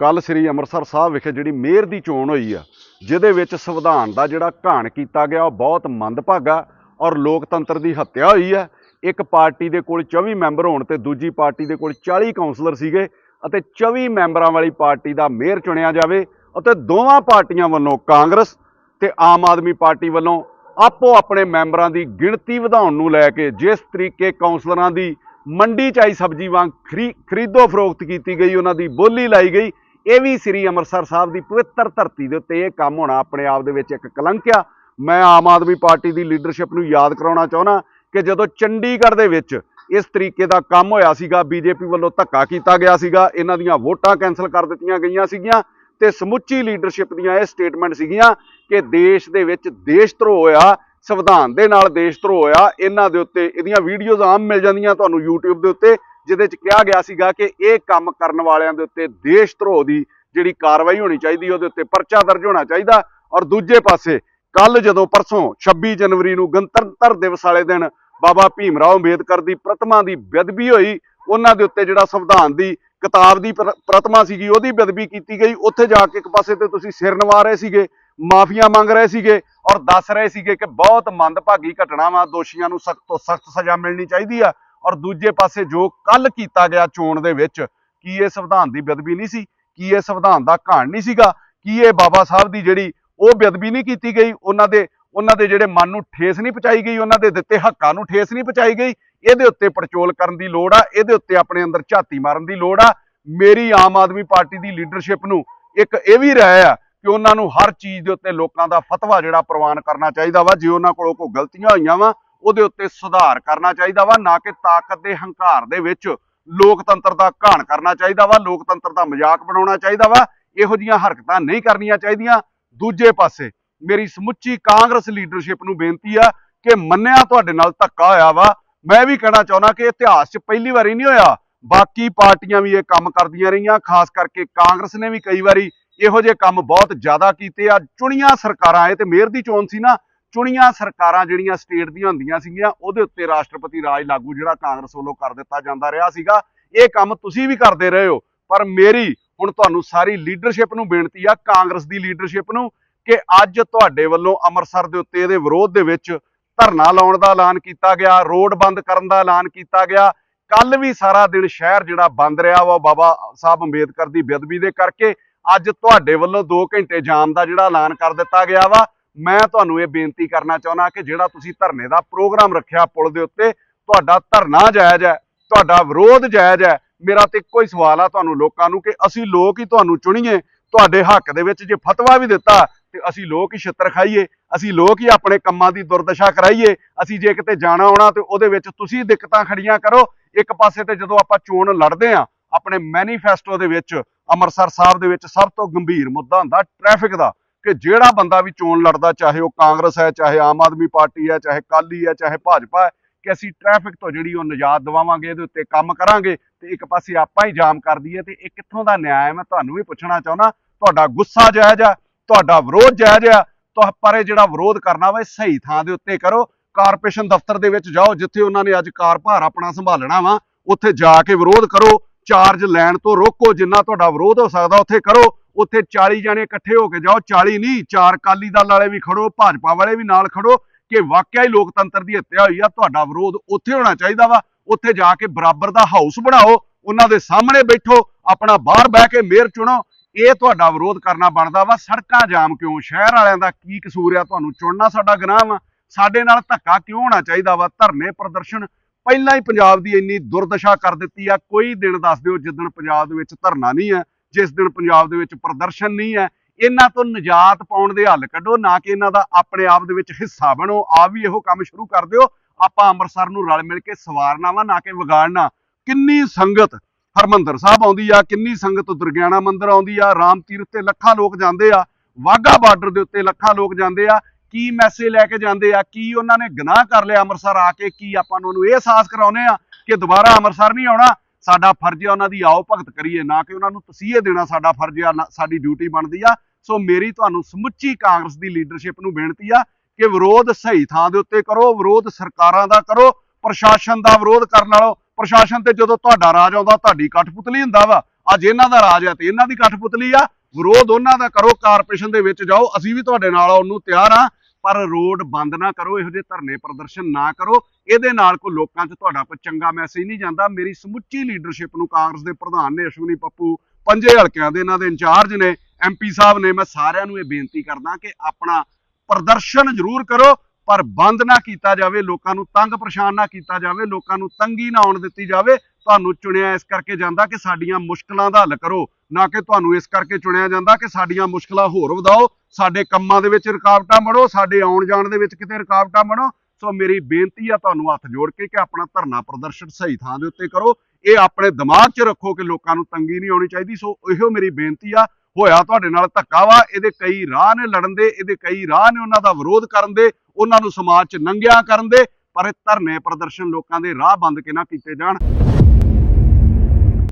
ਕੱਲ ਸ੍ਰੀ ਅੰਮ੍ਰਿਤਸਰ ਸਾਹਿਬ ਵਿਖੇ ਜਿਹੜੀ ਮੇਅਰ ਦੀ ਚੋਣ ਹੋਈ ਆ, ਜਿਹਦੇ ਵਿੱਚ ਸੰਵਿਧਾਨ ਦਾ ਜਿਹੜਾ ਘਾਣ ਕੀਤਾ ਗਿਆ, ਉਹ ਬਹੁਤ ਮੰਦਭਾਗਾ ਔਰ ਲੋਕਤੰਤਰ ਦੀ ਹੱਤਿਆ ਹੋਈ ਆ। ਇੱਕ ਪਾਰਟੀ ਦੇ ਕੋਲ 24 ਮੈਂਬਰ ਹੋਣ ਤੇ ਦੂਜੀ ਪਾਰਟੀ ਦੇ ਕੋਲ 40 ਕਾਉਂਸਲਰ ਸੀਗੇ ਅਤੇ 24 ਮੈਂਬਰਾਂ ਵਾਲੀ ਪਾਰਟੀ ਦਾ ਮੇਅਰ ਚੁਣਿਆ ਜਾਵੇ ਅਤੇ ਦੋਵਾਂ ਪਾਰਟੀਆਂ ਵੱਲੋਂ ਕਾਂਗਰਸ ਤੇ ਆਮ ਆਦਮੀ ਪਾਰਟੀ ਵੱਲੋਂ ਆਪੋ ਆਪਣੇ ਮੈਂਬਰਾਂ ਦੀ ਗਿਣਤੀ ਵਧਾਉਣ ਨੂੰ ਲੈ ਕੇ ਜਿਸ ਤਰੀਕੇ ਕਾਉਂਸਲਰਾਂ ਦੀ ਮੰਡੀ ਚ ਆਈ ਸਬਜ਼ੀ ਵਾਂਗ ਖਰੀ- ਖਰੀਦੋ ਫਰੋਖਤ ਕੀਤੀ ਗਈ, ਉਹਨਾਂ ਦੀ ਬੋਲੀ ਲਾਈ ਗਈ ਇਹ ਵੀ ਸ੍ਰੀ ਅੰਮ੍ਰਿਤਸਰ ਸਾਹਿਬ ਦੀ ਪਵਿੱਤਰ ਧਰਤੀ ਦੇ ਉੱਤੇ ਇਹ ਕੰਮ ਹੋਣਾ, ਆਪਣੇ ਆਪ ਦੇ ਵਿੱਚ ਇੱਕ ਕਲੰਕ ਆ। ਮੈਂ ਆਮ ਆਦਮੀ ਪਾਰਟੀ ਦੀ ਲੀਡਰਸ਼ਿਪ ਨੂੰ ਯਾਦ ਕਰਾਉਣਾ ਚਾਹੁੰਦਾ ਕਿ ਜਦੋਂ ਚੰਡੀਗੜ੍ਹ ਦੇ ਵਿੱਚ ਇਸ ਤਰੀਕੇ ਦਾ ਕੰਮ ਹੋਇਆ ਸੀਗਾ, ਬੀਜੇਪੀ ਵੱਲੋਂ ਧੱਕਾ ਕੀਤਾ ਗਿਆ ਸੀਗਾ, ਇਹਨਾਂ ਦੀਆਂ ਵੋਟਾਂ ਕੈਨਸਲ ਕਰ ਦਿੱਤੀਆਂ ਗਈਆਂ ਸੀਗੀਆਂ ਤੇ ਸਮੁੱਚੀ ਲੀਡਰਸ਼ਿਪ ਦੀਆਂ ਇਹ ਸਟੇਟਮੈਂਟ ਸੀਗੀਆਂ ਕਿ ਦੇਸ਼ ਦੇ ਵਿੱਚ ਦੇਸ਼ ਧਰੋਹ ਹੋਇਆ, ਸੰਵਿਧਾਨ ਦੇ ਨਾਲ ਦੇਸ਼ ਧਰੋਹ ਹੋਇਆ, ਇਹਨਾਂ ਦੇ ਉੱਤੇ ਇਹਦੀਆਂ ਵੀਡੀਓਜ਼ ਆਮ ਮਿਲ ਜਾਂਦੀਆਂ ਤੁਹਾਨੂੰ YouTube ਦੇ ਉੱਤੇ। ਜਿਹਦੇ ਚ ਕਿਹਾ ਗਿਆ ਸੀਗਾ ਕਿ ਇਹ ਕੰਮ ਕਰਨ ਵਾਲਿਆਂ ਦੇ ਉੱਤੇ ਦੇਸ਼ ਧਰੋਹ ਦੀ ਜਿਹੜੀ ਕਾਰਵਾਈ ਹੋਣੀ ਚਾਹੀਦੀ, ਉਹਦੇ ਉੱਤੇ ਪਰਚਾ ਦਰਜ ਹੋਣਾ ਚਾਹੀਦਾ। ਔਰ ਦੂਜੇ ਪਾਸੇ ਕੱਲ ਜਦੋਂ ਪਰਸੋਂ 26 ਜਨਵਰੀ ਨੂੰ ਗਣਤੰਤਰ ਦਿਵਸ ਵਾਲੇ ਦਿਨ ਬਾਬਾ ਭੀਮ ਰਾਓ ਅੰਬੇਦਕਰ ਦੀ ਪ੍ਰਤਿਮਾ ਦੀ ਬੇਅਦਬੀ ਹੋਈ, ਉਹਨਾਂ ਦੇ ਉੱਤੇ ਜਿਹੜਾ ਸੰਵਿਧਾਨ ਦੀ ਕਿਤਾਬ ਦੀ ਪ੍ਰ- ਪ੍ਰਤਿਮਾ ਸੀਗੀ, ਉਹਦੀ ਬੇਅਦਬੀ ਕੀਤੀ ਗਈ। ਉੱਥੇ ਜਾ ਕੇ ਇੱਕ ਪਾਸੇ ਤੇ ਤੁਸੀਂ ਸਿਰ ਨਵਾ ਰਹੇ ਸੀਗੇ, ਮਾਫੀਆਂ ਮੰਗ ਰਹੇ ਸੀਗੇ ਔਰ ਦੱਸ ਰਹੇ ਸੀਗੇ ਕਿ ਬਹੁਤ ਮੰਦਭਾਗੀ ਘਟਨਾ ਵਾ ਦੋਸ਼ੀਆਂ ਨੂੰ ਸਖਤ ਤੋਂ ਸਖਤ ਸਜ਼ਾ ਮਿਲਣੀ ਚਾਹੀਦੀ ਆ। ਔਰ ਦੂਜੇ ਪਾਸੇ ਜੋ ਕੱਲ ਕੀਤਾ ਗਿਆ ਚੋਣ ਦੇ ਵਿੱਚ, ਕੀ ਇਹ ਸੰਵਿਧਾਨ ਦੀ ਬੇਅਦਬੀ ਨਹੀਂ ਸੀ? ਕੀ ਇਹ ਸੰਵਿਧਾਨ ਦਾ ਘਾਣ ਨਹੀਂ ਸੀਗਾ? ਕੀ ਇਹ ਬਾਬਾ ਸਾਹਿਬ ਦੀ ਜਿਹੜੀ ਉਹ ਬੇਅਦਬੀ ਨਹੀਂ ਕੀਤੀ ਗਈ? ਉਹਨਾਂ ਦੇ ਉਹਨਾਂ ਦੇ ਜਿਹੜੇ ਮਨ ਨੂੰ ਠੇਸ ਨਹੀਂ ਪਹੁੰਚਾਈ ਗਈ? ਉਹਨਾਂ ਦੇ ਦਿੱਤੇ ਹੱਕਾਂ ਨੂੰ ਠੇਸ ਨਹੀਂ ਪਹੁੰਚਾਈ ਗਈ? ਇਹਦੇ ਉੱਤੇ ਪੜਚੋਲ ਕਰਨ ਦੀ ਲੋੜ ਆ? ਇਹਦੇ ਉੱਤੇ ਆਪਣੇ ਅੰਦਰ ਝਾਤੀ ਮਾਰਨ ਦੀ ਲੋੜ ਆ? ਮੇਰੀ ਆਮ ਆਦਮੀ ਪਾਰਟੀ ਦੀ ਲੀਡਰਸ਼ਿਪ ਨੂੰ ਇੱਕ ਇਹ ਵੀ ਰਾਏ ਆ ਕਿ ਉਹਨਾਂ ਨੂੰ ਹਰ ਚੀਜ਼ ਦੇ ਉੱਤੇ ਲੋਕਾਂ ਦਾ ਫਤਵਾ ਜਿਹੜਾ ਪ੍ਰਵਾਨ ਕਰਨਾ ਚਾਹੀਦਾ ਵਾ, ਜੇ ਉਹਨਾਂ ਕੋਲੋਂ ਕੋਈ ਗਲਤੀਆਂ ਹੋਈਆਂ ਵਾ ਉਹਦੇ ਉੱਤੇ ਸੁਧਾਰ ਕਰਨਾ ਚਾਹੀਦਾ ਵਾ, ਨਾ ਕਿ ਤਾਕਤ ਦੇ ਹੰਕਾਰ ਦੇ ਵਿੱਚ ਲੋਕਤੰਤਰ ਦਾ ਘਾਣ ਕਰਨਾ ਚਾਹੀਦਾ ਵਾ, ਲੋਕਤੰਤਰ ਦਾ ਮਜ਼ਾਕ ਬਣਾਉਣਾ ਚਾਹੀਦਾ ਵਾ। ਇਹੋ ਜੀਆਂ ਹਰਕਤਾਂ ਨਹੀਂ ਕਰਨੀਆਂ ਚਾਹੀਦੀਆਂ। ਦੂਜੇ ਪਾਸੇ, ਮੇਰੀ ਸਮੁੱਚੀ ਕਾਂਗਰਸ ਲੀਡਰਸ਼ਿਪ ਨੂੰ ਬੇਨਤੀ ਆ ਕਿ ਮੰਨਿਆ ਤੁਹਾਡੇ ਨਾਲ ਧੱਕਾ ਹੋਇਆ ਵਾ। ਮੈਂ ਵੀ ਕਹਿਣਾ ਚਾਹੁੰਦਾ ਕਿ ਇਤਿਹਾਸ 'ਚ ਪਹਿਲੀ ਵਾਰੀ ਨਹੀਂ ਹੋਇਆ। ਬਾਕੀ ਪਾਰਟੀਆਂ ਵੀ ਇਹ ਕੰਮ ਕਰਦੀਆਂ ਰਹੀਆਂ, ਖਾਸ ਕਰਕੇ ਕਾਂਗਰਸ ਨੇ ਵੀ ਕਈ ਵਾਰੀ ਇਹੋ ਜਿਹੇ ਕੰਮ ਬਹੁਤ ਜ਼ਿਆਦਾ ਕੀਤੇ ਆ। ਚੁਣੀਆਂ ਸਰਕਾਰਾਂ, ਇਹ ਤੇ ਮੇਅਰ ਦੀ ਚੋਣ ਸੀ ਨਾ ਚੁਣੀਆਂ ਸਰਕਾਰਾਂ ਜਿਹੜੀਆਂ ਸਟੇਟ ਦੀਆਂ ਹੁੰਦੀਆਂ ਸੀਗੀਆਂ, ਉਹਦੇ ਉੱਤੇ ਰਾਸ਼ਟਰਪਤੀ ਰਾਜ ਲਾਗੂ ਜਿਹੜਾ ਕਾਂਗਰਸ ਵੱਲੋਂ ਕਰ ਦਿੱਤਾ ਜਾਂਦਾ ਰਿਹਾ ਸੀਗਾ। ਇਹ ਕੰਮ ਤੁਸੀਂ ਵੀ ਕਰਦੇ ਰਹੇ ਹੋ। ਪਰ ਮੇਰੀ ਹੁਣ ਤੁਹਾਨੂੰ ਸਾਰੀ ਲੀਡਰਸ਼ਿਪ ਨੂੰ ਬੇਨਤੀ ਆ, ਕਾਂਗਰਸ ਦੀ ਲੀਡਰਸ਼ਿਪ ਨੂੰ, ਕਿ ਅੱਜ ਤੁਹਾਡੇ ਵੱਲੋਂ ਅੰਮ੍ਰਿਤਸਰ ਦੇ ਉੱਤੇ ਇਹਦੇ ਵਿਰੋਧ ਦੇ ਵਿੱਚ ਧਰਨਾ ਲਾਉਣ ਦਾ ਐਲਾਨ ਕੀਤਾ ਗਿਆ, ਰੋਡ ਬੰਦ ਕਰਨ ਦਾ ਐਲਾਨ ਕੀਤਾ ਗਿਆ। ਕੱਲ ਵੀ ਸਾਰਾ ਦਿਨ ਸ਼ਹਿਰ ਜਿਹੜਾ ਬੰਦ ਰਿਹਾ ਵਾ, ਬਾਬਾ ਸਾਹਿਬ ਅੰਬੇਦਕਰ ਦੀ ਬੇਅਦਬੀ ਦੇ ਕਰਕੇ, ਅੱਜ ਤੁਹਾਡੇ ਵੱਲੋਂ 2 ਘੰਟੇ ਜਾਮ ਦਾ ਜਿਹੜਾ ਐਲਾਨ ਕਰ ਦਿੱਤਾ ਗਿਆ ਵਾ। ਮੈਂ ਤੁਹਾਨੂੰ ਇਹ ਬੇਨਤੀ ਕਰਨਾ ਚਾਹੁੰਦਾ ਕਿ ਜਿਹੜਾ ਤੁਸੀਂ ਧਰਨੇ ਦਾ ਪ੍ਰੋਗਰਾਮ ਰੱਖਿਆ ਪੁਲ ਦੇ ਉੱਤੇ, ਤੁਹਾਡਾ ਧਰਨਾ ਜਾਇਜ਼ ਹੈ, ਤੁਹਾਡਾ ਵਿਰੋਧ ਜਾਇਜ਼ ਹੈ। ਮੇਰਾ ਤੇ ਇੱਕੋ ਹੀ ਸਵਾਲ ਆ ਤੁਹਾਨੂੰ ਲੋਕਾਂ ਨੂੰ ਕਿ ਅਸੀਂ ਲੋਕ ਹੀ ਤੁਹਾਨੂੰ ਚੁਣੀਏ, ਤੁਹਾਡੇ ਹੱਕ ਦੇ ਵਿੱਚ ਜੇ ਫਤਵਾ ਵੀ ਦਿੱਤਾ, ਤੇ ਅਸੀਂ ਲੋਕ ਹੀ ਛਿੱਤਰ ਖਾਈਏ, ਅਸੀਂ ਲੋਕ ਹੀ ਆਪਣੇ ਕੰਮਾਂ ਦੀ ਦੁਰਦਸ਼ਾ ਕਰਾਈਏ, ਅਸੀਂ ਜੇ ਕਿਤੇ ਜਾਣਾ ਆਉਣਾ ਤੇ ਉਹਦੇ ਵਿੱਚ ਤੁਸੀਂ ਦਿੱਕਤਾਂ ਖੜੀਆਂ ਕਰੋ। ਇੱਕ ਪਾਸੇ ਤੇ ਜਦੋਂ ਆਪਾਂ ਚੋਣ ਲੜਦੇ ਆ ਆਪਣੇ ਮੈਨੀਫੈਸਟੋ ਦੇ ਵਿੱਚ, ਅੰਮ੍ਰਿਤਸਰ ਸਾਹਿਬ ਦੇ ਵਿੱਚ ਸਭ ਤੋਂ ਗੰਭੀਰ ਮੁੱਦਾ ਹੁੰਦਾ ਟ੍ਰੈਫਿਕ ਦਾ। ਕਿ ਜਿਹੜਾ ਬੰਦਾ ਵੀ ਚੋਣ ਲੜਦਾ, ਚਾਹੇ ਉਹ ਕਾਂਗਰਸ ਹੈ, ਚਾਹੇ ਆਮ ਆਦਮੀ ਪਾਰਟੀ ਹੈ, ਚਾਹੇ ਕਾਲੀ ਹੈ, ਚਾਹੇ ਭਾਜਪਾ ਹੈ, ਕਿ ਅਸੀਂ ਟ੍ਰੈਫਿਕ ਤੋਂ ਜਿਹੜੀ ਉਹ ਨਿਜਾਤ ਦਿਵਾਵਾਂਗੇ, ਇਹਦੇ ਉੱਤੇ ਕੰਮ ਕਰਾਂਗੇ, ਤੇ ਇੱਕ ਪਾਸੇ ਆਪਾਂ ਹੀ ਜਾਮ ਕਰ ਦਈਏ, ਤੇ ਇਹ ਕਿੱਥੋਂ ਦਾ ਨਿਆਂ ਹੈ? ਮੈਂ ਤੁਹਾਨੂੰ ਵੀ ਪੁੱਛਣਾ ਚਾਹੁੰਦਾ, ਤੁਹਾਡਾ ਗੁੱਸਾ ਜਾਇਜ਼ ਆ, ਤੁਹਾਡਾ ਵਿਰੋਧ ਜਾਇਜ਼ ਆ, ਤੁਹ ਪਰ ਇਹ ਜਿਹੜਾ ਵਿਰੋਧ ਕਰਨਾ ਵਾ, ਇਹ ਸਹੀ ਥਾਂ ਦੇ ਉੱਤੇ ਕਰੋ, ਕਾਰਪੋਰੇਸ਼ਨ ਦਫ਼ਤਰ ਦੇ ਵਿੱਚ ਜਾਓ, ਜਿੱਥੇ ਉਹਨਾਂ ਨੇ ਅੱਜ ਕਾਰ ਭਾਰ ਆਪਣਾ ਸੰਭਾਲਣਾ ਵਾ, ਉੱਥੇ ਜਾ ਕੇ ਵਿਰੋਧ ਕਰੋ, ਚਾਰਜ ਲੈਣ ਤੋਂ ਰੋਕੋ, ਜਿੰਨਾ ਤੁਹਾਡਾ ਵਿਰੋਧ ਹੋ ਸਕਦਾ, ਉੱਥੇ ਕਰੋ। ਉੱਥੇ 40 ਜਣੇ ਇਕੱਠੇ ਹੋ ਕੇ ਜਾਓ 40 ਨਹੀਂ, ਚਾਰ ਕਾਲੀ ਦਲ ਵਾਲੇ ਵੀ ਖੜੋ, ਭਾਜਪਾ ਵਾਲੇ ਵੀ ਨਾਲ ਖੜੋ, ਕਿ ਵਾਕਿਆ ਹੀ ਲੋਕਤੰਤਰ ਦੀ ਹੱਤਿਆ ਹੋਈ ਆ, ਤੁਹਾਡਾ ਵਿਰੋਧ ਉੱਥੇ ਹੋਣਾ ਚਾਹੀਦਾ ਵਾ, ਉੱਥੇ ਜਾ ਕੇ ਬਰਾਬਰ ਦਾ ਹਾਊਸ ਬਣਾਓ, ਉਹਨਾਂ ਦੇ ਸਾਹਮਣੇ ਬੈਠੋ, ਆਪਣਾ ਬਾਹਰ ਬਹਿ ਕੇ ਮੇਅਰ ਚੁਣੋ, ਇਹ ਤੁਹਾਡਾ ਵਿਰੋਧ ਕਰਨਾ ਬਣਦਾ ਵਾ, ਸੜਕਾਂ ਜਾਮ ਕਿਉਂ, ਸ਼ਹਿਰ ਵਾਲਿਆਂ ਦਾ ਕੀ ਕਸੂਰ ਆ, ਤੁਹਾਨੂੰ ਚੁਣਨਾ ਸਾਡਾ ਗੁਨਾਹ ਵਾ, ਸਾਡੇ ਨਾਲ ਧੱਕਾ ਕਿਉਂ ਹੋਣਾ ਚਾਹੀਦਾ ਵਾ, ਧਰਨੇ ਪ੍ਰਦਰਸ਼ਨ ਪਹਿਲਾਂ ਹੀ ਪੰਜਾਬ ਦੀ ਇੰਨੀ ਦੁਰਦਸ਼ਾ ਕਰ ਦਿੱਤੀ ਆ, ਕੋਈ ਦਿਨ ਦੱਸ ਦਿਓ ਜਿੱਦਣ ਪੰਜਾਬ ਦੇ ਵਿੱਚ ਧਰਨਾ ਨਹੀਂ ਹੈ ਜਿਸ ਦਿਨ ਪੰਜਾਬ ਦੇ ਵਿੱਚ ਪ੍ਰਦਰਸ਼ਨ ਨਹੀਂ ਹੈ, ਇਹਨਾਂ ਤੋਂ ਨਿਜਾਤ ਪਾਉਣ ਦੇ ਹੱਲ ਕੱਢੋ, ਨਾ ਕਿ ਇਹਨਾਂ ਦਾ ਆਪਣੇ ਆਪ ਦੇ ਵਿੱਚ ਹਿੱਸਾ ਬਣੋ। ਆਪ ਵੀ ਇਹੋ ਕੰਮ ਸ਼ੁਰੂ ਕਰ ਦਿਓ। ਆਪਾਂ ਅੰਮ੍ਰਿਤਸਰ ਨੂੰ ਰਲ ਮਿਲ ਕੇ ਸਵਾਰਨਾ ਵਾ, ਨਾ ਕਿ ਵਿਗਾੜਨਾ। ਕਿੰਨੀ ਸੰਗਤ ਹਰਮੰਦਰ ਸਾਹਿਬ ਆਉਂਦੀ ਆ, ਕਿੰਨੀ ਸੰਗਤ ਦੁਰਗਿਆਣਾ ਮੰਦਿਰ ਆਉਂਦੀ ਆ, ਰਾਮ ਤੀਰਥ ਤੇ ਲੱਖਾਂ ਲੋਕ ਜਾਂਦੇ ਆ, ਵਾਹਗਾ ਬਾਰਡਰ ਦੇ ਉੱਤੇ ਲੱਖਾਂ ਲੋਕ ਜਾਂਦੇ ਆ, ਕੀ ਮੈਸੇਜ ਲੈ ਕੇ ਜਾਂਦੇ ਆ, ਕੀ ਉਹਨਾਂ ਨੇ ਗੁਨਾਹ ਕਰ ਲਿਆ ਅੰਮ੍ਰਿਤਸਰ ਆ ਕੇ, ਕੀ ਆਪਾਂ ਨੂੰ ਇਹ ਅਹਿਸਾਸ ਕਰਾਉਨੇ ਆ ਕਿ ਦੁਬਾਰਾ ਅੰਮ੍ਰਿਤਸਰ ਨਹੀਂ ਆਉਣਾ। ਸਾਡਾ ਫਰਜ਼ ਹੈ ਉਹਨਾਂ ਦੀ ਆਓ ਭਗਤ ਕਰੀਏ, ਨਾ ਕਿ ਉਹਨਾਂ ਨੂੰ ਤਸੀਹੇ ਦੇਣਾ ਸਾਡਾ ਫਰਜ਼ ਆ, ਨਾ- ਸਾਡੀ ਡਿਊਟੀ ਬਣਦੀ ਆ। ਸੋ ਮੇਰੀ ਤੁਹਾਨੂੰ ਸਮੁੱਚੀ ਕਾਂਗਰਸ ਦੀ ਲੀਡਰਸ਼ਿਪ ਨੂੰ ਬੇਨਤੀ ਆ ਕਿ ਵਿਰੋਧ ਸਹੀ ਥਾਂ ਦੇ ਉੱਤੇ ਕਰੋ, ਵਿਰੋਧ ਸਰਕਾਰਾਂ ਦਾ ਕਰੋ, ਪ੍ਰਸ਼ਾਸਨ ਦਾ ਵਿਰੋਧ ਕਰਨ ਨਾਲੋਂ ਪ੍ਰਸ਼ਾਸਨ ਤੇ ਜਦੋਂ ਤੁਹਾਡਾ ਰਾਜ ਆਉਂਦਾ, ਤੁਹਾਡੀ ਕਠਪੁਤਲੀ ਹੁੰਦਾ ਵਾ। ਅੱਜ ਇਹਨਾਂ ਦਾ ਰਾਜ ਆ ਤੇ ਇਹਨਾਂ ਦੀ ਕਠਪੁਤਲੀ ਆ। ਵਿਰੋਧ ਉਹਨਾਂ ਦਾ ਕਰੋ, ਕਾਰਪੋਰੇਸ਼ਨ ਦੇ ਵਿੱਚ ਜਾਓ, ਅਸੀਂ ਵੀ ਤੁਹਾਡੇ ਨਾਲ ਆਉਣ ਨੂੰ ਤਿਆਰ ਆ। ਪਰ ਰੋਡ ਬੰਦ ਨਾ ਕਰੋ, ਇਹੋ ਜਿਹੇ ਧਰਨੇ ਪ੍ਰਦਰਸ਼ਨ ਨਾ ਕਰੋ। ਇਹਦੇ ਨਾਲ ਕੋਈ ਲੋਕਾਂ 'ਚ ਤੁਹਾਡਾ ਕੋਈ ਚੰਗਾ ਮੈਸੇਜ ਨਹੀਂ ਜਾਂਦਾ। ਮੇਰੀ ਸਮੁੱਚੀ ਲੀਡਰਸ਼ਿਪ ਨੂੰ ਕਾਂਗਰਸ ਦੇ ਪ੍ਰਧਾਨ ਨੇ, ਅਸ਼ਵਨੀ ਪੱਪੂ, ਪੰਜੇ ਹਲਕਿਆਂ ਦੇ ਇਹਨਾਂ ਦੇ ਇੰਚਾਰਜ ਨੇ ਐਮਪੀ ਸਾਹਿਬ ਨੇ, ਮੈਂ ਸਾਰਿਆਂ ਨੂੰ ਇਹ ਬੇਨਤੀ ਕਰਦਾ ਕਿ ਆਪਣਾ ਪ੍ਰਦਰਸ਼ਨ ਜ਼ਰੂਰ ਕਰੋ, ਪਰ ਬੰਦ ਨਾ ਕੀਤਾ ਜਾਵੇ, ਲੋਕਾਂ ਨੂੰ ਤੰਗ ਪਰੇਸ਼ਾਨ ਨਾ ਕੀਤਾ ਜਾਵੇ, ਲੋਕਾਂ ਨੂੰ ਤੰਗੀ ਨਾ ਆਉਣ ਦਿੱਤੀ ਜਾਵੇ। ਤੁਹਾਨੂੰ ਚੁਣਿਆ ਇਸ ਕਰਕੇ ਜਾਂਦਾ ਕਿ ਸਾਡੀਆਂ ਮੁਸ਼ਕਲਾਂ ਦਾ ਹੱਲ ਕਰੋ, ਨਾ ਕਿ ਤੁਹਾਨੂੰ ਇਸ ਕਰਕੇ ਚੁਣਿਆ ਜਾਂਦਾ ਕਿ ਸਾਡੀਆਂ ਮੁਸ਼ਕਲਾਂ ਹੋਰ ਵਧਾਓ, ਸਾਡੇ ਕੰਮਾਂ ਦੇ ਵਿੱਚ ਰੁਕਾਵਟਾਂ ਬਣੋ, ਸਾਡੇ ਆਉਣ ਜਾਣ ਦੇ ਵਿੱਚ ਕਿਤੇ ਰੁਕਾਵਟਾਂ ਬਣੋ। ਸੋ ਮੇਰੀ ਬੇਨਤੀ ਆ ਤੁਹਾਨੂੰ ਹੱਥ ਜੋੜ ਕੇ ਕਿ ਆਪਣਾ ਧਰਨਾ ਪ੍ਰਦਰਸ਼ਨ ਸਹੀ ਥਾਂ ਦੇ ਉੱਤੇ ਕਰੋ। ਇਹ ਆਪਣੇ ਦਿਮਾਗ 'ਚ ਰੱਖੋ ਕਿ ਲੋਕਾਂ ਨੂੰ ਤੰਗੀ ਨਹੀਂ ਆਉਣੀ ਚਾਹੀਦੀ। ਸੋ ਇਹੋ ਮੇਰੀ ਬੇਨਤੀ ਆ, ਹੋਇਆ ਤੁਹਾਡੇ ਨਾਲ ਧੱਕਾ ਵਾ, ਇਹਦੇ ਕਈ ਰਾਹ ਨੇ ਲੜਨ ਦੇ, ਇਹਦੇ ਕਈ ਰਾਹ ਨੇ ਉਹਨਾਂ ਦਾ ਵਿਰੋਧ ਕਰਨ ਦੇ, ਉਹਨਾਂ ਨੂੰ ਸਮਾਜ 'ਚ ਨੰਗਿਆ ਕਰਨ ਦੇ, ਪਰ ਇਹ ਧਰਨੇ ਪ੍ਰਦਰਸ਼ਨ ਲੋਕਾਂ ਦੇ ਰਾਹ ਬੰਦ ਕੇ ਨਾ ਕੀਤੇ ਜਾਣ।